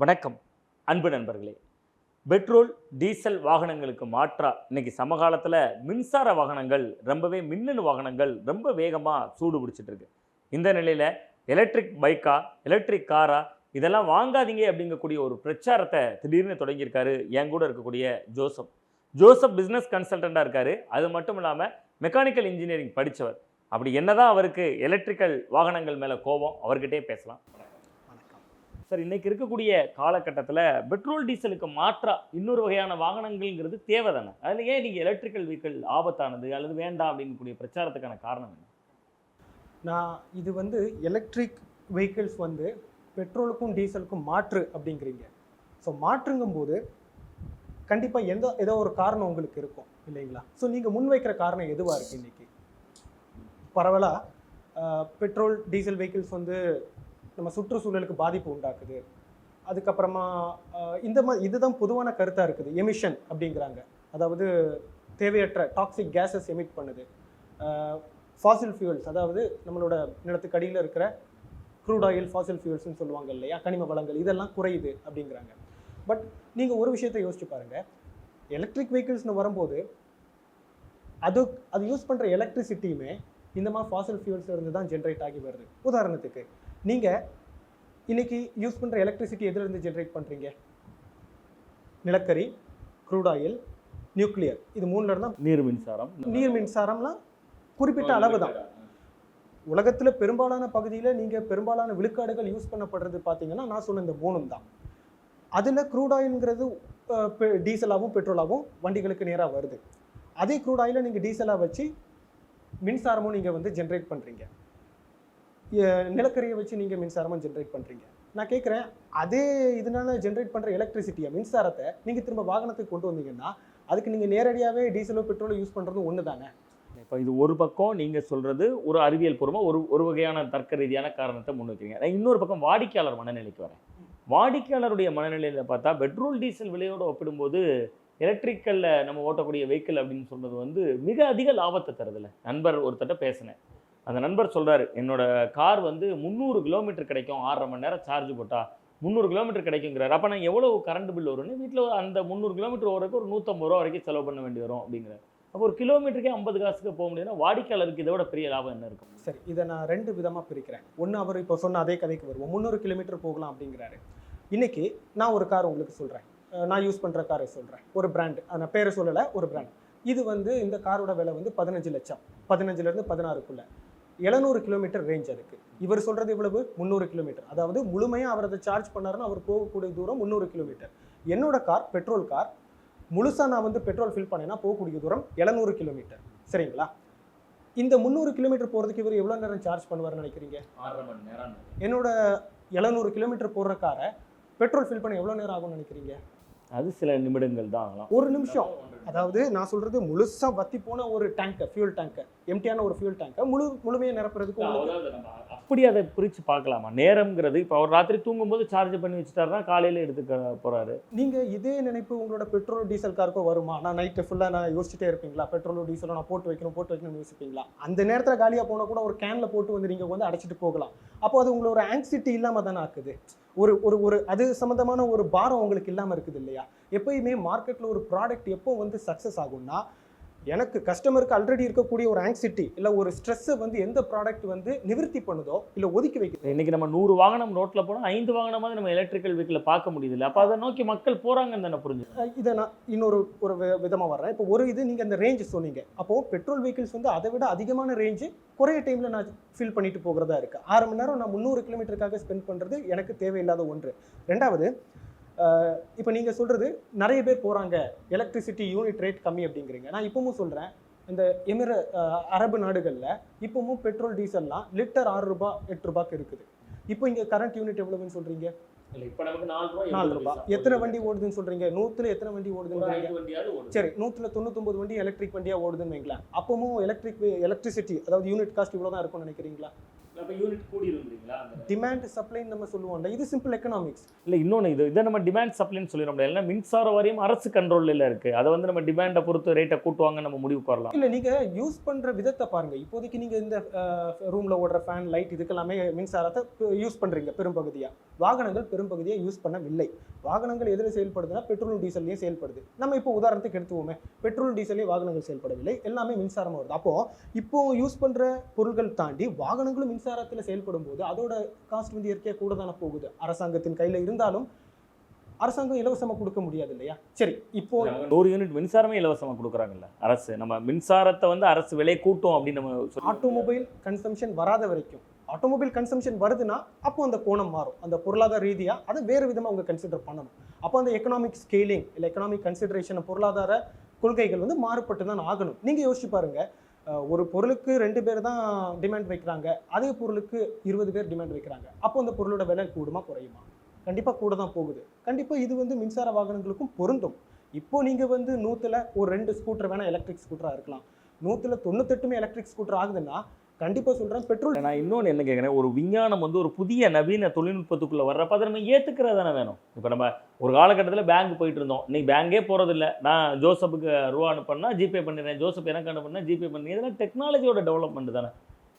வணக்கம் அன்பு நண்பர்களே. பெட்ரோல் டீசல் வாகனங்களுக்கு மாற்றா இன்றைக்கி சமகாலத்தில் மின்சார வாகனங்கள் ரொம்பவே மின்னணு வாகனங்கள் ரொம்ப வேகமாக சூடு பிடிச்சிட்டு இருக்கு இந்த நிலையில் எலக்ட்ரிக் பைக்கா எலக்ட்ரிக் காரா இதெல்லாம் வாங்காதீங்க அப்படிங்கக்கூடிய ஒரு பிரச்சாரத்தை திடீர்னு தொடங்கியிருக்காரு என் கூட இருக்கக்கூடிய ஜோசப். ஜோசப் பிஸ்னஸ் கன்சல்டண்ட்டாக இருக்காரு. அது மட்டும் இல்லாமல் மெக்கானிக்கல் இன்ஜினியரிங் படித்தவர் அப்படி என்னதான் அவருக்கு எலக்ட்ரிக்கல் வாகனங்கள் மேலே கோபம் அவர்கிட்டே பேசலாம். சார் இன்றைக்கி இருக்கக்கூடிய காலகட்டத்தில் பெட்ரோல் டீசலுக்கு மாற்றா இன்னொரு வகையான வாகனங்கள்ங்கிறது தேவை தானே அதில் ஏன் நீங்கள் எலக்ட்ரிக்கல் வெஹிக்கிள் ஆபத்தானது அல்லது வேண்டாம் அப்படிங்கக்கூடிய பிரச்சாரத்துக்கான காரணம் என்ன? நான் இது வந்து எலக்ட்ரிக் வெஹிக்கிள்ஸ் வந்து பெட்ரோலுக்கும் டீசலுக்கும் மாற்று அப்படிங்கிறீங்க. ஸோ மாற்றுங்கும்போது கண்டிப்பாக எந்த ஏதோ ஒரு காரணம் உங்களுக்கு இருக்கும் இல்லைங்களா? ஸோ நீங்கள் முன்வைக்கிற காரணம் எதுவாக இருக்குது இன்றைக்கி பரவலாக பெட்ரோல் டீசல் வெஹிக்கிள்ஸ் வந்து நம்ம சுற்றுச்சூழலுக்கு பாதிப்பு உண்டாக்குது. அதுக்கப்புறமா இந்த மாதிரி இதுதான் பொதுவான கருத்தாக இருக்குது. எமிஷன் அப்படிங்கிறாங்க. அதாவது தேவையற்ற டாக்ஸிக் கேஸஸ் எமிட் பண்ணுது. ஃபாசில் ஃபியூல்ஸ் அதாவது நம்மளோட நிலத்துக்கு அடியில் இருக்கிற க்ரூட் ஆயில் ஃபாசில் ஃபியூல்ஸ்னு சொல்லுவாங்க இல்லையா? கனிம வளங்கள் இதெல்லாம் குறையுது அப்படிங்கிறாங்க. பட் நீங்கள் ஒரு விஷயத்தை யோசிச்சு பாருங்கள் எலக்ட்ரிக் வெஹிக்கிள்ஸ்னு வரும்போது அது அது யூஸ் பண்ணுற எலக்ட்ரிசிட்டியுமே இந்த மாதிரி ஃபாசில் ஃபியூல்ஸ்லேருந்து தான் ஜென்ரேட் ஆகி வருது. உதாரணத்துக்கு நீங்கள் இன்னைக்கு யூஸ் பண்ணுற எலக்ட்ரிசிட்டி எதுலேருந்து ஜென்ரேட் பண்ணுறீங்க நிலக்கரி க்ரூட் ஆயில் நியூக்ளியர் இது மூணுல இருந்தா நீர் மின்சாரம். நீர் மின்சாரம்லாம் குறிப்பிட்ட அளவு தான். உலகத்தில் பெரும்பாலான பகுதியில் நீங்கள் பெரும்பாலான விழுக்காடுகள் யூஸ் பண்ணப்படுறது பார்த்தீங்கன்னா நான் சொன்ன இந்த மூணும் தான். அதில் க்ரூட் ஆயில்ங்கிறது டீசலாகவும் பெட்ரோலாகவும் வண்டிகளுக்கு நேராக வருது. அதே க்ரூட் ஆயிலை நீங்கள் டீசலாக வச்சு மின்சாரமும் நீங்கள் வந்து ஜென்ரேட் பண்ணுறீங்க நிலக்கரியை வச்சு நீங்கள் மின்சாரமாக ஜென்ரேட் பண்ணுறீங்க நான் கேட்குறேன் அதே இதனால ஜென்ரேட் பண்ணுற எலக்ட்ரிசிட்டியை மின்சாரத்தை நீங்கள் திரும்ப வாகனத்துக்கு கொண்டு வந்தீங்கன்னா அதுக்கு நீங்கள் நேரடியாகவே டீசலோ பெட்ரோலோ யூஸ் பண்ணுறது ஒன்று தானே? இப்போ இது ஒரு பக்கம் நீங்கள் சொல்கிறது ஒரு அறிவியல் பூர்வமாக ஒரு ஒரு வகையான தர்க்க ரீதியான காரணத்தை முன் வைக்கிறீங்க. இன்னொரு பக்கம் வாடிக்கையாளர் மனநிலைக்கு வரேன். வாடிக்கையாளருடைய மனநிலையில் பார்த்தா பெட்ரோல் டீசல் விலையோடு ஒப்பிடும்போது எலக்ட்ரிக்கலில் நம்ம ஓட்டக்கூடிய வெஹிக்கிள் அப்படின்னு சொன்னது வந்து மிக அதிக லாபத்தை தருதுல்ல. நண்பர் ஒருத்தட்ட பேசினேன். அந்த நண்பர் சொல்கிறாரு என்னோட கார் வந்து முந்நூறு கிலோமீட்டர் கிடைக்கும் ஆறரை மணி நேரம் சார்ஜ் போட்டால் முந்நூறு கிலோமீட்டர் கிடைக்குங்கிறாரு. அப்போ நான் எவ்வளோ கரண்ட் பில் வரும்னு வீட்டில் அந்த முந்நூறு கிலோமீட்டர் ஓரக்கு ஒரு நூற்றம்பது ரூபா வரைக்கும் செலவு பண்ண வேண்டி வரும் அப்படிங்கிறார். அப்போ ஒரு கிலோமீட்டருக்கே ஐம்பது காசுக்கு போக முடியும்னா வாடிக்கையாளருக்கு இதை விட பெரிய லாபம் என்ன இருக்கும்? சரி இதை நான் ரெண்டு விதமாக பிரிக்கிறேன். ஒன்று அவர் இப்போ சொன்ன அதே கதைக்கு வருவோம். முந்நூறு கிலோமீட்டர் போகலாம் அப்படிங்கிறாரு. இன்றைக்கி நான் ஒரு கார் உங்களுக்கு சொல்கிறேன் நான் யூஸ் பண்ணுற காரை சொல்கிறேன் ஒரு பிராண்டு நான் பேரை சொல்லலை ஒரு பிராண்ட் இது வந்து இந்த காரோட விலை வந்து பதினஞ்சு லட்சம். பதினஞ்சுலேருந்து பதினாறுக்குள்ளே. எழுநூறு கிலோமீட்டர் ரேஞ்ச் அதுக்கு. இவர் சொல்கிறது இவ்வளவு முந்நூறு கிலோமீட்டர். அதாவது முழுமையாக அவர் அதை சார்ஜ் பண்ணாருன்னா அவர் போகக்கூடிய தூரம் முந்நூறு கிலோமீட்டர். என்னோட கார் பெட்ரோல் கார் முழுசாக நான் வந்து பெட்ரோல் ஃபில் பண்ணேன்னா போகக்கூடிய தூரம் எழுநூறு கிலோமீட்டர். சரிங்களா? இந்த முந்நூறு கிலோமீட்டர் போகிறதுக்கு இவர் எவ்வளோ நேரம் சார்ஜ் பண்ணுவார்னு நினைக்கிறீங்க? ஆறரை மணி நேரம். என்னோட எழுநூறு கிலோமீட்டர் போடுற காரை பெட்ரோல் ஃபில் பண்ண எவ்வளோ நேரம் ஆகும்னு நினைக்கிறீங்க? அது சில நிமிடங்கள் தான் ஆகலாம். ஒரு நிமிஷம். அதாவது நான் சொல்றது முழுசா வத்தி போன ஒரு டேங்கர் ஃபியூல் டேங்கர் எம்டியான ஒரு ஃபியூல் டேங்கர் முழு முழுமையாக நிரப்புறதுக்கு உங்களுக்கு அப்படி அதை பிரித்து பார்க்கலாமா? நேரம்ங்கிறது இப்போ அவர் ராத்திரி தூங்கும்போது சார்ஜ் பண்ணி வச்சுட்டாருனா காலையில் எடுத்துக்க போகிறாரு நீங்கள் இதே நினைப்பு உங்களோட பெட்ரோல் டீசல் காருக்கோ வருமா? நான் நைட்டு ஃபுல்லாக நான் யோசிச்சுட்டே இருப்பீங்களா? பெட்ரோலோ டீசலோ நான் போட்டு வைக்கணும் போட்டு வைக்கணும்னு யோசிப்பீங்களா? அந்த நேரத்தில் காலியாக போனால் கூட ஒரு கேனில் போட்டு வந்து நீங்கள் வந்து அடைச்சிட்டு போகலாம். அப்போ அது உங்களோட ஒரு ஆங்ஸிட்டி இல்லாமல் தானே ஆக்குது. ஒரு ஒரு ஒரு அது சம்மந்தமான ஒரு பாரம் உங்களுக்கு இல்லாமல் இருக்குது இல்லையா? எப்பயுமே மார்க்கெட்டில் ஒரு ப்ராடக்ட் எப்போ வந்து சக்ஸஸ் ஆகும்னா எனக்கு கஸ்டமருக்கு ஆல்ரெடி இருக்கக்கூடிய ஒரு ஆங்ஸிட்டி இல்லை ஒரு ஸ்ட்ரெஸ்ஸை வந்து எந்த ப்ராடக்ட் வந்து நிவர்த்தி பண்ணுதோ இல்லை ஒதுக்கி வைக்குதோ இன்னைக்கு நம்ம நூறு வாகனம் ரோட்ல போனால் ஐந்து வாகனமாவது நம்ம எலக்ட்ரிக்கல் வெஹிக்கிளை பார்க்க முடியுது இல்லை? அப்போ அதை நோக்கி மக்கள் போறாங்கன்னு தானே புரிஞ்சு இதை நான் இன்னொரு ஒரு விதமாக வர்றேன். இப்போ ஒரு இது நீங்கள் அந்த ரேஞ்ச் சொன்னீங்க. அப்போது பெட்ரோல் வெஹிக்கிள்ஸ் வந்து அதை விட அதிகமான ரேஞ்சு குறைய டைமில் நான் ஃபில் பண்ணிட்டு போகிறதா இருக்குது ஆறு மணி நேரம் நான் முந்நூறு கிலோமீட்டருக்காக ஸ்பெண்ட் பண்ணுறது எனக்கு தேவையில்லாத ஒன்று. ரெண்டாவது இப்போ நீங்கள் சொல்கிறது நிறைய பேர் போகிறாங்க எலக்ட்ரிசிட்டி யூனிட் ரேட் கம்மி அப்படிங்கிறீங்க. நான் இப்பவும் சொல்கிறேன் இந்த எமிர அரபு நாடுகளில் இப்பவும் பெட்ரோல் டீசல்லாம் லிட்டர் ஆறு ரூபாய் எட்டு ரூபாய்க்கு இருக்குது. இப்போ இங்கே கரண்ட் யூனிட் எவ்வளவுன்னு சொல்கிறீங்க நாலு ரூபாய் எத்தனை வண்டி ஓடுதுன்னு சொல்கிறீங்க நூற்றுல எத்தனை வண்டி ஓடுதுன்னு சரி நூற்றுல தொண்ணூத்தொம்பது வண்டி எலக்ட்ரிக் வண்டியாக ஓடுதுன்னு வைங்களேன். அப்பவும் எலக்ட்ரிக் எலக்ட்ரிசிட்டி அதாவது யூனிட் காஸ்ட் இவ்வளோ தான் இருக்கும்னு நினைக்கிறீங்களா? அப்ப யூனிட் கூடி இருந்தீங்களா டிமாண்ட் சப்ளைன்னு நம்ம சொல்லுவோம்ல இது சிம்பிள் எக்கனாமிக்ஸ் இல்ல இன்னொன்னு இது இதை நம்ம டிமாண்ட் சப்ளைன்னு சொல்லிட முடியாது. ஏன்னா மின்சார வாரியம் அரசு கண்ட்ரோல்ல இருக்கு. அதை வந்து நம்ம டிமாண்டை பொறுத்து ரேட்டை கூட்டுவாங்க நம்ம முடிவுக்கு வரலாம் இல்ல நீங்க யூஸ் பண்ற விதத்தை பாருங்க. இப்போதைக்கு நீங்க இந்த ரூம்ல ஓடுற ஃபேன் லைட் இதுக்கெல்லாமே மின்சாரத்தை யூஸ் பண்றீங்க பெரும்பகுதியா வாகனங்கள் பெரும்பகுதியா யூஸ் பண்ணவில்லை. வாகனங்கள் எதில் செயல்படுதுன்னா பெட்ரோல் டீசல்லையும் செயல்படுது. நம்ம இப்போ உதாரணத்துக்கு எடுத்துவோமே பெட்ரோல் டீசல்லையும் வாகனங்கள் செயல்படவில்லை. எல்லாமே மின்சாரம் வருது. அப்போ இப்போ யூஸ் பண்ற பொருட்கள் தாண்டி வாகனங்களும் மின்சாரத்துல செயல்படும் போது அதோட காஸ்ட் வந்து இயற்கையாக கூட தானே போகுது. அரசாங்கத்தின் கையில இருந்தாலும் அரசாங்கம் இலவசமா கொடுக்க முடியாது இல்லையா? சரி இப்போ ஒரு யூனிட் மின்சாரமே இலவசமா கொடுக்குறாங்கல்ல அரசு. நம்ம மின்சாரத்தை வந்து அரசு விலை கூட்டும் அப்படின்னு நம்ம ஆட்டோமொபைல் கன்சம்ஷன் வராத வரைக்கும். ஆட்டோமொபைல் கன்சம்ஷன் வருதுன்னா அப்போ அந்த கோணம் மாறும். அந்த பொருளாதார ரீதியா அதை வேறு விதமா அவங்க கன்சிடர் பண்ணணும். அப்போ அந்த எக்கனாமிக் ஸ்கேலிங் இல்லை எக்கனாமிக் கன்சிடரேஷன் பொருளாதார கொள்கைகள் வந்து மாறுபட்டு தான் ஆகணும். நீங்க யோசிச்சு பாருங்க அஹ், ஒரு பொருளுக்கு ரெண்டு பேர் தான் டிமாண்ட் வைக்கிறாங்க. அதே பொருளுக்கு இருபது பேர் டிமாண்ட் வைக்கிறாங்க. அப்போ அந்த பொருளோட விலை கூடுமா குறையுமா? கண்டிப்பாக கூட தான் போகுது. கண்டிப்பாக இது வந்து மின்சார வாகனங்களுக்கும் பொருந்தும். இப்போ நீங்கள் வந்து நூற்றில் ஒரு ரெண்டு ஸ்கூட்டர் வேணால் எலக்ட்ரிக் ஸ்கூட்டராக இருக்கலாம். நூற்றில் தொண்ணூத்தெட்டுமே எலக்ட்ரிக் ஸ்கூட்டர் ஆகுதுன்னா கண்டிப்பாக சொல்கிறேன் பெட்ரோல் நான் இன்னொன்று என்ன கேட்குறேன் ஒரு விஞ்ஞானம் வந்து ஒரு புதிய நவீன தொழில்நுட்பத்துக்குள்ளே வர்றப்ப அதை நம்ம ஏற்றுக்கிறது தானே வேணும். இப்போ நம்ம ஒரு காலகட்டத்தில் பேங்க் போயிட்டு இருந்தோம். இன்னைக்கு பேங்கே போகிறதில்ல நான் ஜோசப்புக்கு ரூபா அனுப்பினா ஜிபே பண்ணிடுறேன். ஜோசப் எனக்கு அனுப்புனா ஜிபே பண்ணி இதெல்லாம் டெக்னாலஜியோட டெவலப்மெண்ட் தானே.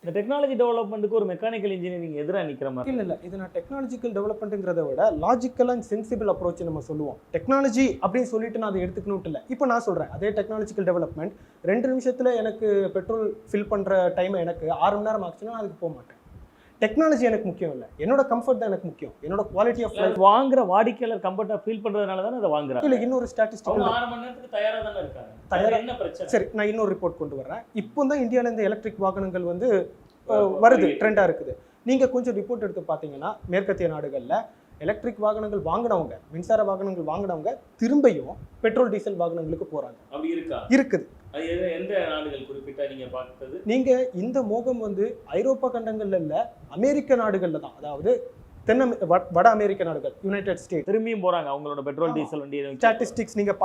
இந்த டெக்னாலஜி டெவலப்மெண்ட்டுக்கு ஒரு மெக்கானிக்கல் இன்ஜினியரிங் எதிராக நிற்கிற மாதிரி இல்லை இல்லை. இது நான் டெக்னாலஜிக்கல் டெவலப்மெண்ட்டுங்கிறத விட லாஜிக்கல் அண்ட் சென்சிபிள் அப்ரோச் நம்ம சொல்லுவோம். டெக்னாலஜி அப்படின்னு சொல்லிட்டு நான் அதை எடுத்துக்கணும் இல்லை இப்போ நான் சொல்கிறேன் அதே டெக்னாலஜிக்கல் டெவலப்மெண்ட் ரெண்டு நிமிஷத்தில் எனக்கு பெட்ரோல் ஃபில் பண்ணுற டைம் எனக்கு ஆறு மணி நேரம் ஆச்சுன்னா நான் அதுக்கு போக மாட்டேன். டெக்னாலஜி எனக்கு முக்கியம் இல்லை. என்னோட கம்ஃபர்ட் தான் எனக்கு முக்கியம். என்னோட குவாலிட்டி ஆஃப் லைஃப் வாங்குற வாடிக்கையாளர் கம்ஃபர்ட்டாக ஃபீல் பண்ணுறதுனால தானே அதை வாங்குறாங்க. இல்ல இன்னொரு ஸ்டாட்டிஸ்டிக்கல் அவங்க ஆறு மணி நேரத்துக்கு தயாராக தானே இருக்காங்க. தயாரா- என்ன பிரச்சனை? சரி நான் இன்னொரு ரிப்போர்ட் கொண்டு வர்றேன். இப்போ தான் இந்தியாவில் இந்த எலக்ட்ரிக் வாகனங்கள் வந்து வருது ட்ரெண்டாக இருக்குது. நீங்கள் கொஞ்சம் ரிப்போர்ட் எடுத்து பார்த்தீங்கன்னா மேற்கத்திய நாடுகளில் எலக்ட்ரிக் வாகனங்கள் வாங்கினவங்க மின்சார வாகனங்கள் வாங்கினவங்க திரும்பியும் பெட்ரோல் டீசல் வாகனங்களுக்கு போகிறாங்க அப்படி இருக்கா? இருக்குது. அது எந்த நாடுகள் குறிப்பிட்டா நீங்க பார்த்தது? நீங்கள் இந்த மோகம் வந்து ஐரோப்பா கண்டங்கள்ல இல்ல அமெரிக்க நாடுகளில் தான். அதாவது தென் வட- அமெரிக்க நாடுகள் யுனைடெட் ஸ்டேட் திரும்பியும் போறாங்க அவங்களோட பெட்ரோல். டீசல் வண்டி ஸ்டாட்டிஸ்டிக்ஸ் நீங்கள்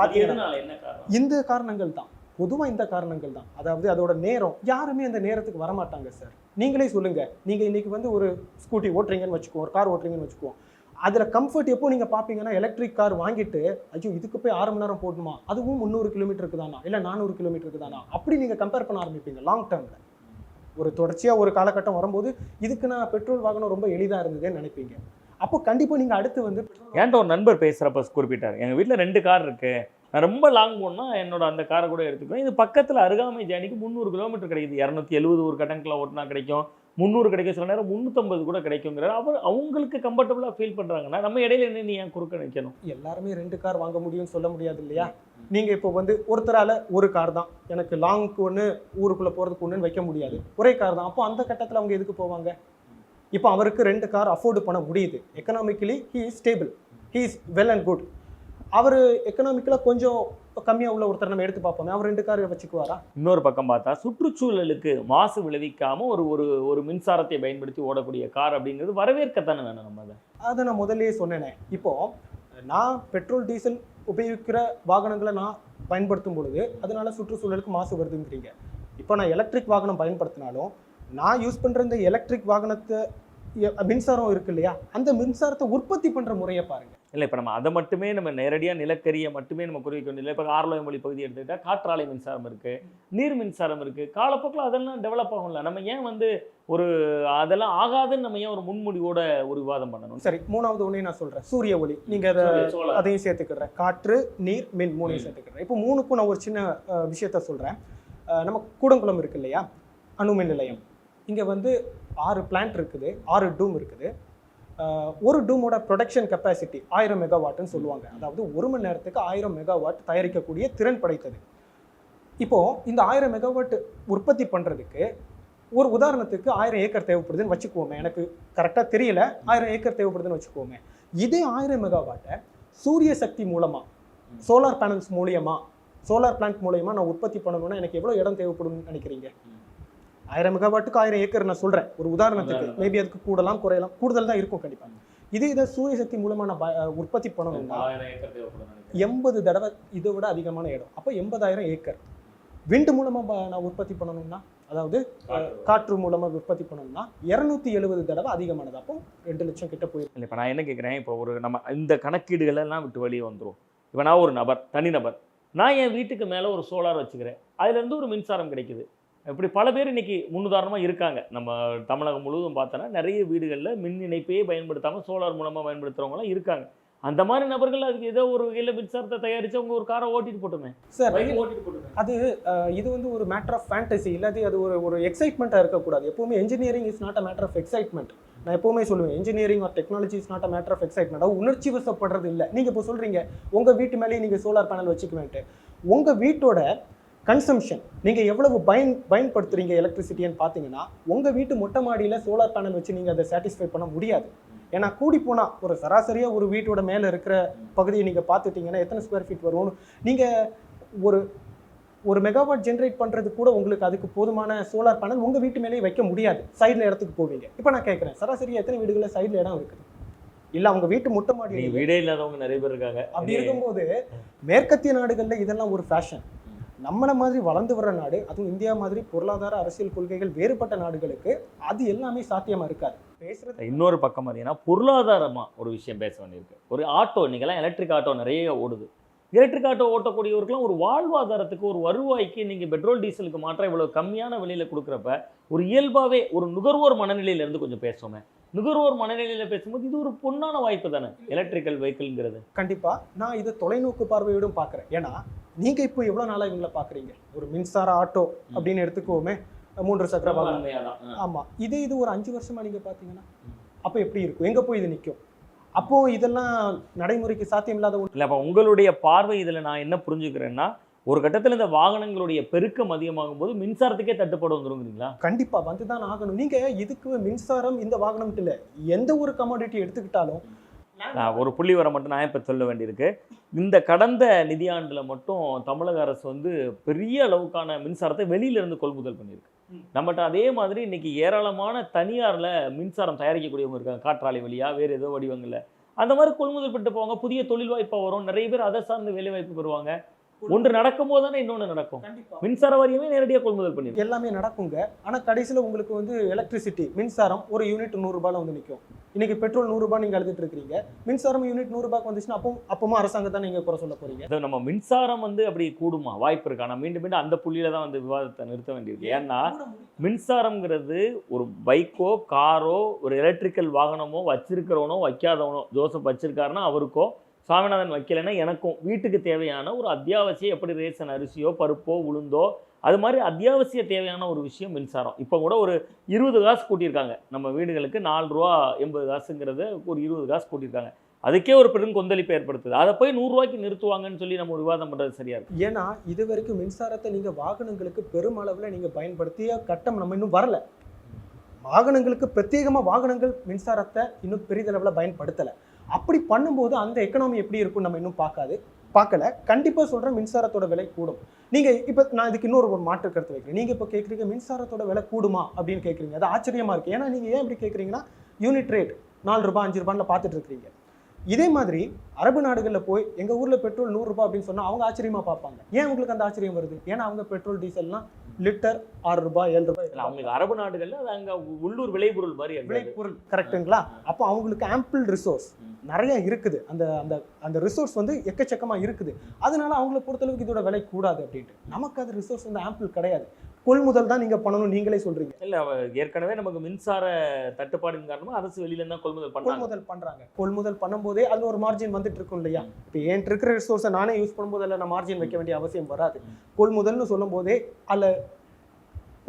என்ன காரணம்? இந்த காரணங்கள் தான். பொதுவாக இந்த காரணங்கள் தான். அதாவது அதோட நேரம். யாருமே அந்த நேரத்துக்கு வரமாட்டாங்க சார் நீங்களே சொல்லுங்க. நீங்க இன்னைக்கு வந்து ஒரு ஸ்கூட்டி ஓட்டுறீங்கன்னு வச்சுக்கோ ஒரு கார் ஓட்டுறீங்கன்னு வச்சுக்கோ அதில் கம்ஃபர்ட் எப்போ நீங்கள் பார்ப்பீங்கன்னா எலக்ட்ரிக் கார் வாங்கிட்டு ஐயோ இதுக்கு போய் ஆறு மணி நேரம் போடணுமா? அதுவும் முந்நூறு கிலோமீட்டருக்கு தானா இல்லை நானூறு கிலோமீட்டருக்கு தானா அப்படி நீங்கள் கம்பேர் பண்ண ஆரம்பிப்பீங்க லாங் டேர்மில் ஒரு தொடர்ச்சியாக ஒரு காலகட்டம் வரும்போது இதுக்கு நான் பெட்ரோல் வாகனம் ரொம்ப எளிதாக இருந்ததுன்னு நினைப்பீங்க. அப்போ கண்டிப்பாக நீங்கள் அடுத்து வந்து ஏன்ட்ட ஒரு நண்பர் பேசுகிறப்ப குறிப்பிட்டார் எங்கள் வீட்டில் ரெண்டு கார் இருக்குது நான் ரொம்ப லாங் போனால் என்னோட அந்த காரை கூட எடுத்துக்குவேன். இது பக்கத்தில் அருகாமை ஜேனிக்கு முந்நூறு கிலோமீட்டர் கிடைக்குது. இரநூத்தி எழுபது ஒரு கட்டங்கில் ஓட்டினா கிடைக்கும். முந்நூறு கிடைக்கும் சில நேரம் முந்நூற்றம்பது கூட கிடைக்குங்கிற அவர் அவங்களுக்கு கம்ஃபர்டபுளாக ஃபீல் பண்ணுறாங்கன்னா நம்ம இடையில என்ன நீ ஏன் குறுக்க நிற்கணும் எல்லாருமே ரெண்டு கார் வாங்க முடியும்னு சொல்ல முடியாது இல்லையா? நீங்கள் இப்போ வந்து ஒருத்தரால் ஒரு கார் தான். எனக்கு லாங்க்கு ஒன்று ஊருக்குள்ளே போகிறதுக்கு ஒன்றுன்னு வைக்க முடியாது. ஒரே கார் தான். அப்போ அந்த கட்டத்தில் அவங்க எதுக்கு போவாங்க? இப்போ அவருக்கு ரெண்டு கார் அஃபோர்டு பண்ண முடியுது. Economically he is stable he is well and good அவர் எக்கனாமிக்கலாக கொஞ்சம் கம்மியா உள்ள ஒருத்தர் நம்ம எடுத்து பார்ப்போமே அவர் ரெண்டு கார் வச்சுக்குவாரா? இன்னொரு பக்கம் பார்த்தா சுற்றுச்சூழலுக்கு மாசு விளைவிக்காம ஒரு ஒரு ஒரு மின்சாரத்தை பயன்படுத்தி ஓடக்கூடிய கார் அப்படிங்கிறது வரவேற்கத்தானே வேணும் நம்ம அதை. அதை நான் முதல்லயே சொன்னேனே. இப்போ நான் பெட்ரோல் டீசல் உபயோகிக்கிற வாகனங்களை நான் பயன்படுத்தும் பொழுது அதனால சுற்றுச்சூழலுக்கு மாசு வருதுங்கிறீங்க. இப்போ நான் எலக்ட்ரிக் வாகனம் பயன்படுத்தினாலும் நான் யூஸ் பண்ற இந்த எலக்ட்ரிக் வாகனத்தை மின்சாரம் இருக்கு இல்லையா? அந்த மின்சாரத்தை உற்பத்தி பண்ற முறையை பாருங்க. இல்லை இப்போ நம்ம அதை மட்டுமே நம்ம நேரடியாக நிலக்கரியை மட்டுமே நம்ம குறிக்க வேண்டியதில்லை இப்போ ஆர்லோய மொழி பகுதி எடுத்துக்கிட்டா காற்றாலை மின்சாரம் இருக்குது நீர் மின்சாரம் இருக்குது காலப்போக்கில் அதெல்லாம் டெவலப் ஆகும்ல. நம்ம ஏன் வந்து ஒரு அதெல்லாம் ஆகாதுன்னு நம்ம ஏன் ஒரு முன்முடிவோட ஒரு விவாதம் பண்ணணும்? சரி மூணாவது ஒண்ணே நான் சொல்றேன். சூரிய ஒளி. நீங்க அதை. அதையும் சேர்த்துக்கிறேன் காற்று நீர் மின் மூணையும் சேர்த்துக்கிறேன் இப்போ மூணுக்கும் நான் ஒரு சின்ன விஷயத்த சொல்கிறேன் நம்ம கூடங்குளம் இருக்கு இல்லையா? அணுமின் நிலையம். இங்கே வந்து ஆறு பிளான்ட் இருக்குது ஆறு டூம் இருக்குது. ஒரு டூமோட ப்ரொடக்ஷன் கெப்பாசிட்டி ஆயிரம் மெகாவாட்னு சொல்லுவாங்க. அதாவது ஒரு மணி நேரத்துக்கு ஆயிரம் மெகாவாட் தயாரிக்கக்கூடிய திறன் படைத்தது. இப்போது இந்த ஆயிரம் மெகாவாட் உற்பத்தி பண்ணுறதுக்கு ஒரு உதாரணத்துக்கு ஆயிரம் ஏக்கர் தேவைப்படுதுன்னு வச்சுக்குவோமே எனக்கு கரெக்டாக தெரியல. ஆயிரம் ஏக்கர் தேவைப்படுதுன்னு வச்சுக்குவோமே இதே ஆயிரம் மெகாவாட்டை சூரிய சக்தி மூலமா சோலார் பேனல்ஸ் மூலியமா சோலார் பிளான்ட் மூலயமா நான் உற்பத்தி பண்ணணும்னா எனக்கு எவ்வளோ இடம் தேவைப்படும்னு நினைக்கிறீங்க? ஆயிரம் மெகாவாட்டுக்கு ஆயிரம் ஏக்கர் நான் சொல்றேன். ஒரு உதாரணத்துக்கு. மேபி அதுக்கு கூடலாம் குறையலாம். கூடுதல் தான் இருக்கும் கண்டிப்பா. இதே இதை சூரிய சக்தி மூலமா நான் உற்பத்தி பண்ணணும்னா. எண்பது தடவை இதை விட அதிகமான இடம். அப்போ எண்பதாயிரம் ஏக்கர். விண்டு மூலமா ப- நான் உற்பத்தி பண்ணணும்னா அதாவது காற்று மூலமாக உற்பத்தி பண்ணோம்னா இரநூத்தி எழுபது தடவை அதிகமானது. அப்போ ரெண்டு லட்சம் கிட்ட போயிருக்கு இப்போ நான் என்ன கேட்குறேன் இப்போ ஒரு நம்ம இந்த கணக்கீடுகள் எல்லாம் விட்டு வெளியே வந்துரும். இப்போ நான் ஒரு நபர் தனிநபர் நான் என் வீட்டுக்கு மேலே ஒரு சோலார் வச்சுக்கிறேன். அதுலேருந்து ஒரு மின்சாரம் கிடைக்குது. இப்படி பல பேர் இன்னைக்கு முன்னுதாரணமாக இருக்காங்க. நம்ம தமிழகம் முழுவதும் பார்த்தோன்னா நிறைய வீடுகளில் மின் இணைப்பையே பயன்படுத்தாமல் சோலார் மூலமாக பயன்படுத்துகிறவங்களாம் இருக்காங்க. அந்த மாதிரி நபர்கள் அதுக்கு ஏதோ ஒரு வகையில் மின்சாரத்தை தயாரித்து அவங்க ஒரு காரை ஓட்டிட்டு போட்டுமே. சார் ஓட்டிட்டு போட்டுமே. அது இது வந்து ஒரு மேட்டர் ஆஃப் ஃபேண்டசி இல்லாட்டி அது ஒரு ஒரு எக்ஸைட்மெண்ட்டாக இருக்கக்கூடாது. எப்பவுமே engineering is not a matter of excitement நான் எப்பவுமே சொல்லுவேன் engineering or technology is not a matter of excitement அது உணர்ச்சி வசப்படுறது இல்லை. நீங்கள் இப்போ சொல்கிறீங்க உங்கள் வீட்டு மேலேயே நீங்கள் சோலார் பேனல் வச்சுக்குவேன்ட்டு. உங்கள் வீட்டோட கன்சம்ஷன் நீங்கள் எவ்வளவு பயன் பயன்படுத்துறீங்க எலக்ட்ரிசிட்டின்னு பார்த்தீங்கன்னா உங்கள் வீட்டு மொட்டை மாடியில் சோலார் பேனல் வச்சு நீங்கள் அதை சாட்டிஸ்ஃபை பண்ண முடியாது. ஏன்னா கூடி போனால் ஒரு சராசரியாக ஒரு வீட்டோட மேலே இருக்கிற பகுதியை நீங்கள் பார்த்துட்டீங்கன்னா எத்தனை ஸ்கொயர் ஃபீட் வரும் நீங்கள் ஒரு ஒரு மெகாவாட் ஜென்ரேட் பண்ணுறது கூட உங்களுக்கு அதுக்கு போதுமான சோலார் பேனல் உங்கள் வீட்டு மேலேயே வைக்க முடியாது. சைடில் இடத்துக்கு போவீங்க. இப்போ நான் கேட்குறேன் சராசரியாக எத்தனை வீடுகளில் சைடில் இடம் இருக்குது? இல்லை அவங்க வீட்டு மொட்டை மாடி வீடே இல்லாதவங்க நிறைய பேர் இருக்காங்க. அப்படி இருக்கும்போது மேற்கத்திய நாடுகளில் இதெல்லாம் ஒரு ஃபேஷன் நம்மளை மாதிரி வளர்ந்து வர்ற நாடு அதுவும் இந்தியா மாதிரி பொருளாதார அரசியல் கொள்கைகள் வேறுபட்ட நாடுகளுக்கு அது எல்லாமே சாத்தியமாக இருக்காது. பேசுறது இன்னொரு பக்கம் பார்த்தீங்கன்னா பொருளாதாரமாக ஒரு விஷயம் பேச வேண்டியிருக்கு. ஒரு ஆட்டோ இன்னைக்கெல்லாம் எலக்ட்ரிக் ஆட்டோ நிறைய ஓடுது. எலக்ட்ரிக் ஆட்டோ ஓட்டக்கூடியவருக்குலாம் ஒரு வாழ்வாதாரத்துக்கு ஒரு வருவாய்க்கு நீங்கள் பெட்ரோல் டீசலுக்கு மாற்ற இவ்வளோ கம்மியான விலையில் கொடுக்குறப்ப ஒரு இயல்பாகவே ஒரு நுகர்வோர் மனநிலையிலேருந்து கொஞ்சம் பேசுவோமே. நுகர்வோர் மனநிலையில் பேசும்போது இது ஒரு பொன்னான வாய்ப்பு தானே? எலக்ட்ரிக்கல் வெஹிக்கிள்ங்கிறது கண்டிப்பா. நான் இதை தொலைநோக்கு பார்வையோடும் பார்க்குறேன். ஏன்னா நீங்க இப்போ எவ்வளவு நாளா இவங்களை பாக்குறீங்க ஒரு மின்சார ஆட்டோ அப்படின்னு எடுத்துக்கோமே மூன்று சக்கர வாகனம். ஆமா. இதே இது ஒரு அஞ்சு வருஷமா நீங்க பாத்தீங்கன்னா அப்போ எப்படி இருக்கும்? எங்க போய் இது நிற்கும் அப்போ இதெல்லாம் நடைமுறைக்கு சாத்தியம் இல்லாத இல்லை அப்போ உங்களுடைய பார்வை இதில் நான் என்ன புரிஞ்சுக்கிறேன்னா ஒரு கட்டத்தில் இந்த வாகனங்களுடைய பெருக்கம் அதிகமாகும் போது மின்சாரத்துக்கே தட்டுப்பாடு வந்துருங்கிறீங்களா? கண்டிப்பா வந்துதான் ஆகணும். நீங்க இதுக்கு மின்சாரம் இந்த வாகனம் இல்ல எந்த ஒரு கமாடிட்டி எடுத்துக்கிட்டாலும். நான் ஒரு புள்ளி வர மட்டும் நான் இப்போ சொல்ல வேண்டியிருக்கு. இந்த கடந்த நிதியாண்டில் மட்டும் தமிழக அரசு வந்து பெரிய அளவுக்கான மின்சாரத்தை வெளியில இருந்து கொள்முதல் பண்ணியிருக்கு. நம்மகிட்ட அதே மாதிரி இன்னைக்கு ஏராளமான தனியார்ல மின்சாரம் தயாரிக்கக்கூடியவங்க இருக்காங்க. காற்றாலை வழியா வேறு ஏதோ வடிவங்கள்ல. அந்த மாதிரி கொள்முதல் பண்ணிட்டு போவாங்க. புதிய தொழில் வாய்ப்பா வரும். நிறைய பேர் அதை சார்ந்து வேலை வாய்ப்பு பெறுவாங்க ஒன்று நடக்கும் போது தானே இன்னொன்று நடக்கும் மின்சார வாரியமே நேரடியாக கொள்முதல் பண்ணிருக்கு எல்லாமே நடக்குங்க. ஆனா கடைசியில உங்களுக்கு வந்து எலக்ட்ரிசிட்டி மின்சாரம் ஒரு யூனிட் நூறுரூபால வந்து நிற்கும் இன்னைக்கு பெட்ரோல் நூறுரூபா நீங்க எழுதிட்டு இருக்கிறீங்க. மின்சாரம் யூனிட் நூறுரூபாய்க்கு வந்துச்சுன்னா அப்போ அப்பவும் அரசாங்கத்தை நீங்க குறை சொல்ல போறீங்க. அது நம்ம மின்சாரம் வந்து அப்படி கூடுமா? வாய்ப்பு இருக்கா. நான் மீண்டும் மீண்டும் அந்த புள்ளியில தான் வந்து விவாதத்தை நிறுத்த வேண்டியிருக்கு. ஏன்னா மின்சாரம்ங்கிறது ஒரு பைக்கோ காரோ ஒரு எலக்ட்ரிக்கல் வாகனமோ வச்சிருக்கிறவனோ வைக்காதவனோ ஜோசப் வச்சிருக்காருன்னா அவருக்கோ சாமிநாதன் வைக்கலைன்னா எனக்கும் வீட்டுக்கு தேவையான ஒரு அத்தியாவசிய எப்படி ரேசன் அரிசியோ பருப்போ உளுந்தோ அது மாதிரி அத்தியாவசிய தேவையான ஒரு விஷயம் மின்சாரம். இப்போ கூட ஒரு இருபது காசு கூட்டியிருக்காங்க. நம்ம வீடுகளுக்கு நாலு ரூபா எண்பது காசுங்கிறத ஒரு இருபது காசு கூட்டியிருக்காங்க. அதுக்கே ஒரு பெரும் கொந்தளிப்பு ஏற்படுத்துது. அதை போய் நூறுரூவாய்க்கு நிறுத்துவாங்கன்னு சொல்லி நம்ம விவாதம் பண்ணுறது சரியா இருக்கும் ஏன்னா இது வரைக்கும் மின்சாரத்தை நீங்கள் வாகனங்களுக்கு பெருமளவில் நீங்கள் பயன்படுத்திய கட்டம் நம்ம இன்னும் வரல. வாகனங்களுக்கு பிரத்யேகமாக வாகனங்கள் மின்சாரத்தை இன்னும் பெரிதளவில் பயன்படுத்தலை. அப்படி பண்ணும்போது அந்த எக்கனாமி எப்படி இருக்கும் நம்ம இன்னும் பார்க்காது. பார்க்கல. கண்டிப்பா சொல்றேன் மின்சாரத்தோட விலை கூடும். நீங்க இப்ப நான் இதுக்கு இன்னொரு ஒரு மாற்று கருத்து வைக்கிறேன். நீங்க இப்ப கேக்குறீங்க மின்சாரத்தோட விலை கூடுமா அப்படின்னு கேக்குறீங்க. அது ஆச்சரியமா இருக்கு. ஏன்னா நீங்க ஏன் இப்படி கேக்குறீங்கன்னா யூனிட் ரேட் நாலு ரூபாய் அஞ்சு ரூபான்னு பார்த்துட்டு இருக்கிறீங்க. இதே மாதிரி அரபு நாடுகளில் போய் எங்க ஊர்ல பெட்ரோல் நூறு ரூபாய் அப்படின்னு சொன்னா அவங்க ஆச்சரியமா பார்ப்பாங்க. ஏன் உங்களுக்கு அந்த ஆச்சரியம் வருது? ஏன்னா அவங்க பெட்ரோல் டீசல்லாம் லிட்டர் ஆறு ரூபாய் ஏழு ரூபாய். அவங்களுக்கு அரபு நாடுகள்ல அது அங்க உள்ளூர் விளைபொருள் மாதிரி. விளைபொருள் கரெக்ட்டுங்களா அப்போ அவங்களுக்கு ஆம்பிள் ரிசோர்ஸ் நிறைய இருக்குது. அந்த அந்த அந்த ரிசோர்ஸ் வந்து எக்கச்சக்கமா இருக்குது. அதனால அவங்கள பொறுத்தளவுக்கு இதோட விலை கூடாது அப்படின்ட்டு. நமக்கு அது ரிசோர்ஸ் வந்து ஆம்பிள் கிடையாது. கொள்முதல் தான் நீங்க பண்ணணும் நீங்களே சொல்றீங்க. இல்ல ஏற்கனவே நமக்கு மின்சார தட்டுப்பாடின் காரணமா அரசு வெளியில இருந்தா கொள்முதல் பண்ணாங்க. கொள்முதல் பண்றாங்க. கொள்முதல் பண்ணும்போதே அதுல ஒரு மார்ஜின் வந்துட்டு இருக்கும் இல்லையா? இப்போ என்கிட்ட இருக்கிற ரிசோர்ஸை நானே யூஸ் பண்ணும்போது அதில் நான் மார்ஜின் வைக்க வேண்டிய அவசியம் வராது. கொள்முதல்னு சொல்லும் போதே அதில்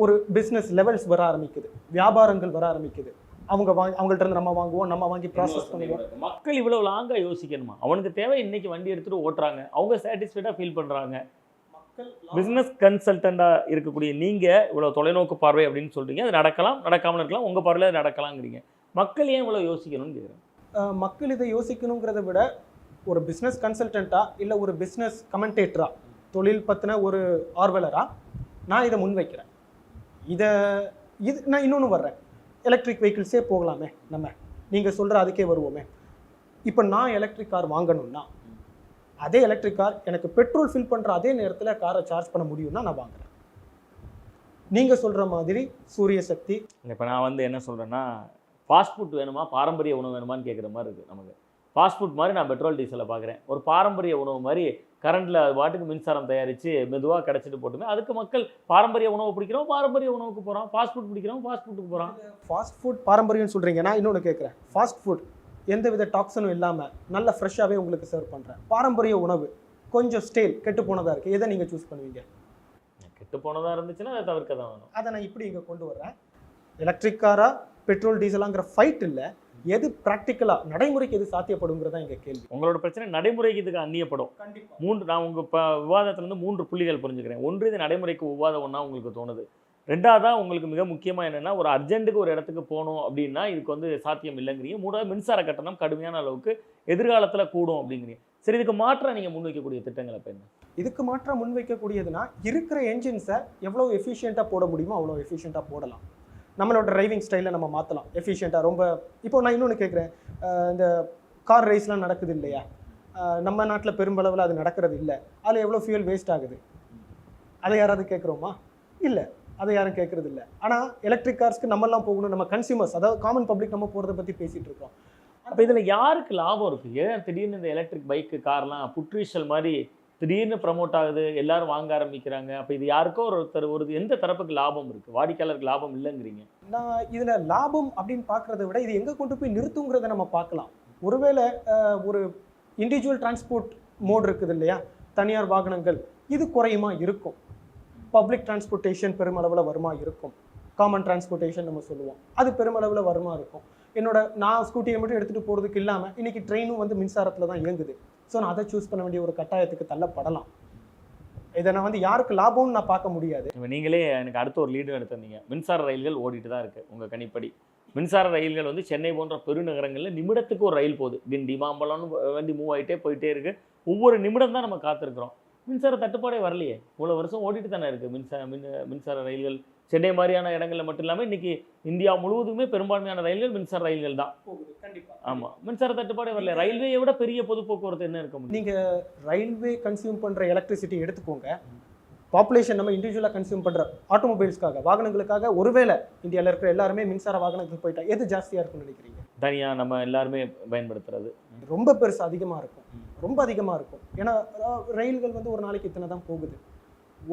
ஒரு பிஸ்னஸ் லெவல்ஸ் வர ஆரம்பிக்குது. வியாபாரங்கள் வர ஆரம்பிக்குது. அவங்க வாங்கி அவங்கள்ட்ட இருந்து நம்ம வாங்குவோம் நம்ம வாங்கி ப்ராசஸ் பண்ணுவோம். மக்கள் இவ்வளவு லாங்கா யோசிக்கணுமா? அவனுக்கு தேவை இன்னைக்கு வண்டி எடுத்துட்டு ஓட்டுறாங்க. அவங்க சாட்டிஸ்ஃபைடா ஃபீல் பண்றாங்க. பிசினஸ் கன்சல்டண்டா இருக்கக்கூடிய நீங்க இவ்வளவு தொலைநோக்கு பார்வை அப்படின்னு சொல்றீங்க. அது நடக்கலாம் நடக்காமல் இருக்கலாம். உங்க பார்வையில அது நடக்கலாங்கிறீங்க. மக்கள் ஏன் இவ்வளவு யோசிக்கணும்னு கேக்குறேன்? அஹ் மக்கள் இதை யோசிக்கணுங்கிறத விட ஒரு பிஸ்னஸ் கன்சல்டண்ட்டா இல்லை ஒரு பிஸ்னஸ் கமெண்டேட்டரா தொழில் பற்றின ஒரு ஆர்வலரா நான் இதை முன்வைக்கிறேன். இதை இது நான் இன்னொன்று வர்றேன். எலக்ட்ரிக் வெஹிக்கிள்ஸே போகலாமே நம்ம. நீங்கள் சொல்கிற அதுக்கே வருவோமே. இப்போ நான் எலக்ட்ரிக் கார் வாங்கணும்னா அதே எலக்ட்ரிக் கார் எனக்கு பெட்ரோல் ஃபில் பண்ணுற அதே நேரத்தில் காரை சார்ஜ் பண்ண முடியும்னா நான் வாங்குறேன். நீங்கள் சொல்கிற மாதிரி சூரிய சக்தி. இப்போ நான் வந்து என்ன சொல்கிறேன்னா ஃபாஸ்ட் ஃபுட் வேணுமா? பாரம்பரிய உணவு வேணுமான்னு கேட்குற மாதிரி இருக்குது நமக்கு. ஃபாஸ்ட் ஃபுட் மாதிரி நான் பெட்ரோல் டீசலை பார்க்குறேன். ஒரு பாரம்பரிய உணவு மாதிரி கரண்டில் வாட்டுக்கு மின்சாரம் தயாரித்து மெதுவாக கிடச்சிட்டு போட்டுமே. அதுக்கு மக்கள் பாரம்பரிய உணவு பிடிக்கிறோம் பாரம்பரிய உணவுக்கு போகிறோம் ஃபாஸ்ட் ஃபுட் பிடிக்கிறோம் ஃபாஸ்ட் ஃபுட்டுக்கு போகிறோம் ஃபாஸ்ட் ஃபுட் பாரம்பரியம் சொல்றீங்க. நான் இன்னொன்று கேட்குறேன் ஃபாஸ்ட் ஃபுட் எந்த வித டாக்ஸனும் இல்லாமல் நல்ல ஃப்ரெஷ்ஷாகவே உங்களுக்கு சர்வ் பண்ணுறேன் பாரம்பரிய உணவு. கொஞ்சம் ஸ்டேல் கெட்டு போனதாக இருக்குது எதை நீங்கள் சூஸ் பண்ணுவீங்க? கெட்டு போனதாக இருந்துச்சுன்னா அதை தவிர்க்க தான் வேணும். அதை நான் இப்படி இங்கே கொண்டு வர்றேன். எலக்ட்ரிக் காரா பெட்ரோல் டீசலாங்கிற ஃபைட் இல்லை. எது ப்ராக்டிக்கலாக நடைமுறைக்கு எது சாத்தியப்படுங்கிறதா எங்கள் கேள்வி. உங்களோட பிரச்சனை நடைமுறைக்கு இதுக்கு அந்நியப்படும். மூன்று நான் உங்கள் இப்போ விவாதத்துலேருந்து மூன்று புள்ளிகள் புரிஞ்சுக்கிறேன். ஒன்று இது நடைமுறைக்கு விவாதம் ஒன்றா உங்களுக்கு தோணுது. ரெண்டாவதா உங்களுக்கு மிக முக்கியமாக என்னென்னா ஒரு அர்ஜென்ட்டுக்கு ஒரு இடத்துக்கு போகணும் அப்படின்னா இதுக்கு வந்து சாத்தியம் இல்லைங்கிறீங்க. மூணாவது மின்சார கட்டணம் கடுமையான அளவுக்கு எதிர்காலத்தில் கூடும் அப்படிங்கிறீங்க. சரி இதுக்கு மாற்ற நீங்கள் முன்வைக்கக்கூடிய திட்டங்கள் இப்போ என்ன? இதுக்கு மாற்ற முன்வைக்கக்கூடியதுன்னா இருக்கிற என்ஜின்ஸை எவ்வளோ எஃபிஷியண்ட்டாக போட முடியுமோ அவ்வளோ எஃபிஷியண்ட்டாக போடலாம். நம்மளோட டிரைவிங் ஸ்டைலை நம்ம மாற்றலாம் எஃபிஷியண்ட்டாக ரொம்ப இப்போ நான் இன்னொன்று கேட்குறேன். இந்த கார் ரேஸ்லாம் நடக்குது இல்லையா? நம்ம நாட்டில் பெரும்பளவில் அது நடக்கிறது இல்லை. அதில் எவ்வளோ ஃபியூல் வேஸ்ட் ஆகுது? அதை யாராவது கேட்குறோமா? இல்லை. அதை யாரும் கேட்குறது இல்லை. ஆனால் எலக்ட்ரிக் கார்ஸ்க்கு நம்மலாம் போகணும். நம்ம கன்சியூமர்ஸ் அதாவது காமன் பப்ளிக் நம்ம போகிறத பற்றி பேசிகிட்டு இருக்கோம். அப்போ இதில் யாருக்கு லாபம் இருக்குது ஏன் திடீர்னு இந்த எலக்ட்ரிக் பைக்கு கார்லாம் புட்ரிஷல் மாதிரி திடீர்னு ப்ரமோட் ஆகுது எல்லாரும் வாங்க ஆரம்பிக்கிறாங்க. அப்போ இது யாருக்கோ ஒருத்தர் ஒரு எந்த தரப்புக்கு லாபம் இருக்குது வாடிக்கையாளருக்கு லாபம் இல்லைங்கிறீங்க. நான் இதில் லாபம் அப்படின்னு பார்க்குறத விட இது எங்கே கொண்டு போய் நிறுத்துங்கிறத நம்ம பார்க்கலாம். ஒருவேளை ஒரு இண்டிவிஜுவல் டிரான்ஸ்போர்ட் மோட் இருக்குது இல்லையா? தனியார் வாகனங்கள் இது குறையுமா? இருக்கும். பப்ளிக் டிரான்ஸ்போர்ட்டேஷன் பெருமளவில் வருமா? இருக்கும். காமன் டிரான்ஸ்போர்ட்டேஷன் நம்ம சொல்லுவோம். அது பெருமளவில் வருமா? இருக்கும். என்னோட நான் ஸ்கூட்டியை மட்டும் எடுத்துகிட்டு போகிறதுக்கு இல்லாமல் இன்றைக்கி ட்ரெயினும் வந்து மின்சாரத்தில் தான் இயங்குது. ஸோ நான் அதை சூஸ் பண்ண வேண்டிய ஒரு கட்டாயத்துக்கு தள்ளப்படலாம். இதை நான் வந்து யாருக்கு லாபம்னு நான் பார்க்க முடியாது. இப்போ நீங்களே எனக்கு அடுத்த ஒரு லீடு எடுத்திருந்தீங்க. மின்சார ரயில்கள் ஓடிட்டு தான் இருக்குது உங்கள் கணிப்படி. மின்சார ரயில்கள் வந்து சென்னை போன்ற பெருநகரங்களில் நிமிடத்துக்கு ஒரு ரயில் போகுது. கிண்டி மாம்பழம்னு வண்டி மூவ் ஆகிட்டே போயிட்டே இருக்குது ஒவ்வொரு நிமிடம் தான் நம்ம காத்திருக்கிறோம். மின்சார தட்டுப்பாடே வரலையே. இவ்வளோ வருஷம் ஓடிட்டு தானே இருக்குது மின்சார மின் மின்சார ரயில்கள் சென்னை மாதிரியான இடங்கள்ல மட்டும் இல்லாமல் இன்னைக்கு இந்தியா முழுவதுமே பெரும்பான்மையான ரயில்கள் மின்சார ரயில்கள் தான். போகுது. கண்டிப்பாக ஆமாம் மின்சார தட்டுப்பாடே வரல. ரயில்வேயை விட பெரிய பொது போக்குவரத்து என்ன இருக்க முடியும்? நீங்க ரயில்வே கன்சியூம் பண்ற எலக்ட்ரிசிட்டி எடுத்துக்கோங்க. பாப்புலேஷன் நம்ம இண்டிவிஜுவலாக கன்சியூம் பண்ற ஆட்டோமொபைல்ஸ்க்காக வாகனங்களுக்காக ஒருவேளை இந்தியாவில் இருக்கிற எல்லாருமே மின்சார வாகனத்துக்கு போயிட்டா எது ஜாஸ்தியா இருக்கும்னு நினைக்கிறீங்க? தனியாக நம்ம எல்லாருமே பயன்படுத்துறது. ரொம்ப பெருசு அதிகமா இருக்கும். ரொம்ப அதிகமா இருக்கும். ஏன்னா ரயில்கள் வந்து ஒரு நாளைக்கு இத்தனை தான் போகுது.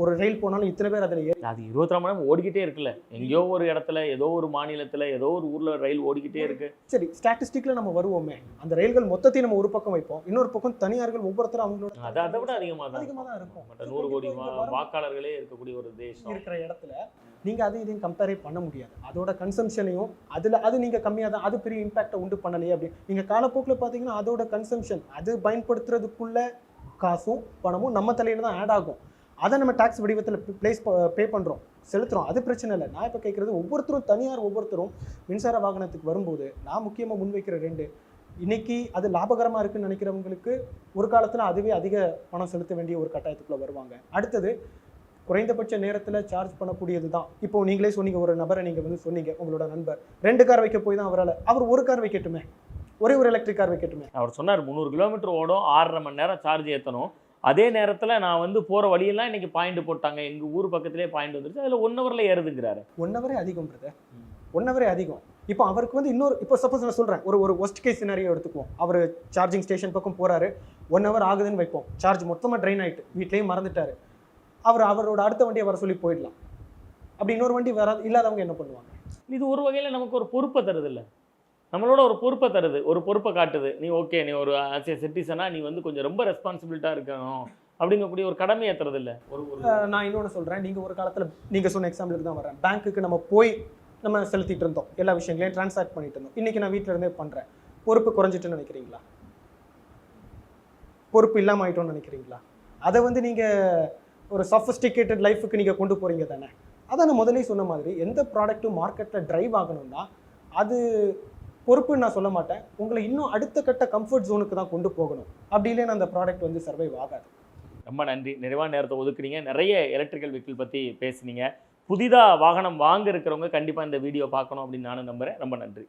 ஒரு ரயில் போனாலும் இத்தனை பேர் அதில் ஏறி அது இருபத்தி நாலு மணி நேரம் ஓடிக்கிட்டே இருக்குல்ல. எங்கேயோ ஒரு இடத்துல ஏதோ ஒரு மாநிலத்துல ஏதோ ஒரு ஊர்ல ரயில் ஓடிக்கிட்டே இருக்கு. சரி ஸ்டாட்டிஸ்டிக்ல நம்ம வருவோமே. அந்த ரயில்கள் மொத்தத்தையும் நம்ம ஒரு பக்கம் வைப்போம். இன்னொரு பக்கம் தனியார்கள் ஒவ்வொருத்தரும் அவங்களோட அது அதை விட அதிகமாக தான் அதிகமா தான் இருக்கும். நூறு கோடி. வாக்காளர்களே இருக்கக்கூடிய ஒரு தேசம். இருக்கிற இடத்துல நீங்க அதை இதையும் கம்பேரே பண்ண முடியாது. அதோட கன்சம்ஷனையும் அதுல அது நீங்க கம்மியா தான் அது பெரிய இம்பாக்டை உண்டு பண்ணலையே அப்படி. நீங்க காலப்போக்கில் பார்த்தீங்கன்னா அதோட கன்சம்ஷன் அது பயன்படுத்துறதுக்குள்ள காசும் பணமும் நம்ம தலையில தான் ஆட் ஆகும். அதை நம்ம டேக்ஸ் வடிவத்தில் பிளேஸ் பே பண்ணுறோம் செலுத்துறோம். அது பிரச்சனை இல்லை. நான் இப்போ கேட்குறது ஒவ்வொருத்தரும் தனியார் ஒவ்வொருத்தரும் மின்சார வாகனத்துக்கு வரும்போது நான் முக்கியமாக முன்வைக்கிற ரெண்டு இன்னைக்கு அது லாபகரமாக இருக்குன்னு நினைக்கிறவங்களுக்கு ஒரு காலத்தில் அதுவே அதிக பணம் செலுத்த வேண்டிய ஒரு கட்டாயத்துக்குள்ளே வருவாங்க. அடுத்தது குறைந்தபட்ச நேரத்தில் சார்ஜ் பண்ணக்கூடியது தான். இப்போ நீங்களே சொன்னீங்க ஒரு நபரை நீங்கள் வந்து சொன்னீங்க உங்களோட நண்பர். ரெண்டு கார் வைக்க போய் தான் அவரால் அவர் ஒரு கார் வைக்கட்டுமே. ஒரே ஒரு எலக்ட்ரிக் கார் வைக்கட்டுமே. அவர் சொன்னார் முந்நூறு கிலோமீட்டர் ஓடும் ஆறரை மணி நேரம் சார்ஜ் ஏற்றணும் அதே நேரத்துல நான் வந்து போற வழியெல்லாம் இன்னைக்கு பாயிண்ட் போட்டாங்க. எங்க ஊர் பக்கத்திலே பாயிண்ட் வந்துருச்சு. அதுல ஒன் ஹவர்ல ஏறுதுங்கிறாரு. ஒன் ஹவரே அதிகம் பிரதர் ஒன் ஹவரே அதிகம். இப்போ அவருக்கு வந்து இன்னொரு இப்போ சப்போஸ் நான் சொல்கிறேன் ஒரு ஒரு ஒஸ்ட் கேஸ் சினாரியோ எடுத்துக்குவோம். அவர் சார்ஜிங் ஸ்டேஷன் பக்கம் போறாரு. ஒன் ஹவர் ஆகுதுன்னு வைப்போம். சார்ஜ் மொத்தமாக ட்ரெயின் ஆயிட்டு வீட்லேயும் மறந்துட்டாரு. அவர் அவரோட அடுத்த வண்டியை வர சொல்லி போயிடலாம். அப்படி இன்னொரு வண்டி வராது இல்லாதவங்க என்ன பண்ணுவாங்க? இது ஒரு வகையில நமக்கு ஒரு பொறுப்பை தருது இல்ல நம்மளோட ஒரு பொறுப்பை தருது ஒரு பொறுப்பை காட்டுது. நீ ஓகே நீ ஒரு சிட்டிசனா நீ வந்து கொஞ்சம் ரொம்ப ரெஸ்பான்சிபிலிட்டா இருக்கணும் அப்படிங்கக்கூடிய ஒரு கடமை ஏத்துறது இல்ல ஒரு நான் இன்னொன்று சொல்கிறேன் நீங்கள் ஒரு காலத்தில் நீங்கள் சொன்ன எக்ஸாம்பிளுக்கு தான் வரேன் பேங்க்குக்கு நம்ம போய் நம்ம செலுத்திட்டு இருந்தோம். எல்லா விஷயங்களையும் டிரான்சாக்ட் பண்ணிட்டு இருந்தோம். இன்னைக்கு நான் வீட்டில் இருந்தே பண்ணுறேன் பொறுப்பு குறைஞ்சிட்டுன்னு நினைக்கிறீங்களா? பொறுப்பு இல்லாமல் ஆயிட்டோம்னு நினைக்கிறீங்களா? அதை வந்து நீங்கள் ஒரு சஃபஸ்டிகேட்டட் லைஃபுக்கு நீங்கள் கொண்டு போகிறீங்க தானே? அதான் நான் முதலே சொன்ன மாதிரி எந்த ப்ராடக்ட்டும் மார்க்கெட்டில் டிரைவ் ஆகணும்னா அது பொறுப்புன்னு நான் சொல்ல மாட்டேன். உங்களை இன்னும் அடுத்த கட்ட கம்ஃபர்ட் ஜோனுக்கு தான் கொண்டு போகணும். அப்படி இல்லைன்னா அந்த ப்ராடக்ட் வந்து சர்வைவ் ஆகாது. ரொம்ப நன்றி. நிறைவான நேரத்தை ஒதுக்குனீங்க. நிறைய எலக்ட்ரிக்கல் வெஹிக்கிள் பற்றி பேசுனீங்க. புதிதாக வாகனம் வாங்க இருக்கிறவங்க கண்டிப்பாக இந்த வீடியோ பார்க்கணும் அப்படின்னு நானும் நம்புகிறேன் ரொம்ப நன்றி.